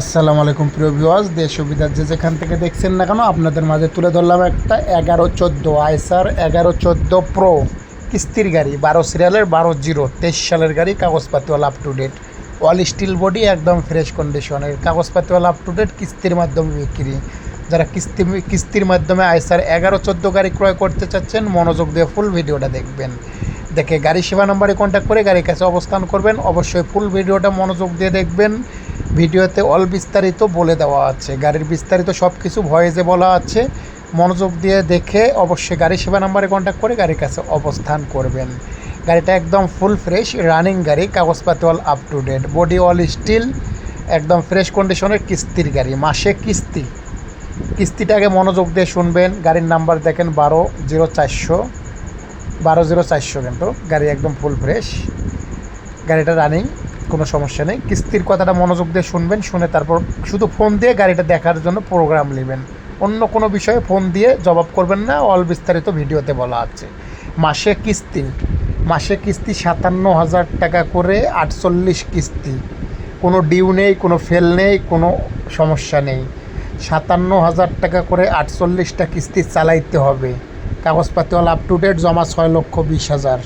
আসসালামু আলাইকুম, প্রিয় ভিউয়ার্স দেশ সুবিধার যে যেখান থেকে দেখছেন না কেন, আপনাদের মাঝে তুলে ধরলাম একটা এগারো চোদ্দ আইসার এগারো চোদ্দ প্রো কিস্তির গাড়ি, বারো সিরিয়ালের বারো জিরো, তেইশ সালের গাড়ি, কাগজপাতিওয়ালা up to date all steel body একদম ফ্রেশ কন্ডিশনের কাগজপাতিওয়ালা আপ টু ডেট কিস্তির মাধ্যমে বিক্রি। যারা কিস্তি, কিস্তির মাধ্যমে আইসার এগারো চোদ্দ গাড়ি ক্রয় করতে চাচ্ছেন, মনোযোগ দিয়ে ফুল ভিডিওটা দেখবেন। দেখে গাড়ি সেবা নম্বরে কন্ট্যাক্ট করে গাড়ির কাছে অবস্থান করবেন। অবশ্যই ফুল ভিডিওটা মনোযোগ দিয়ে দেখবেন। ভিডিওতে অল বিস্তারিত বলে দেওয়া আছে। গাড়ির বিস্তারিত সব কিছু ভয়েসে বলা আছে। মনোযোগ দিয়ে দেখে অবশ্যই গাড়ি সেবা নাম্বারে কন্ট্যাক্ট করে গাড়ির কাছে অবস্থান করবেন। গাড়িটা একদম ফুল ফ্রেশ রানিং গাড়ি, কাগজপাতি all up to date body all steel একদম ফ্রেশ কন্ডিশনের কিস্তির গাড়ি, মাসে কিস্তি। কিস্তিটাকে মনোযোগ দিয়ে শুনবেন। গাড়ির নাম্বার দেখেন বারো জিরো চারশো, বারো জিরো চারশো কিন্তু গাড়ি একদম ফুল ফ্রেশ গাড়িটা রানিং কোনো সমস্যা নেই। কিস্তির কথাটা মনোযোগ দিয়ে শুনবেন, শুনে তারপর শুধু ফোন দিয়ে গাড়িটা দেখার জন্য প্রোগ্রাম নেবেন। অন্য কোনো বিষয়ে ফোন দিয়ে জবাব করবেন না অল বিস্তারিত ভিডিওতে বলা আছে। মাসে কিস্তি মাসে কিস্তি সাতান্ন হাজার টাকা করে আটচল্লিশ কিস্তি। কোনো ডিউ নেই, কোনো ফেল নেই, কোনো সমস্যা নেই। সাতান্ন হাজার টাকা করে আটচল্লিশটা কিস্তি চালাইতে হবে। কাগজপাতিওয়ালা আপ টু ডেট জমা ছয় লক্ষ বিশ হাজার।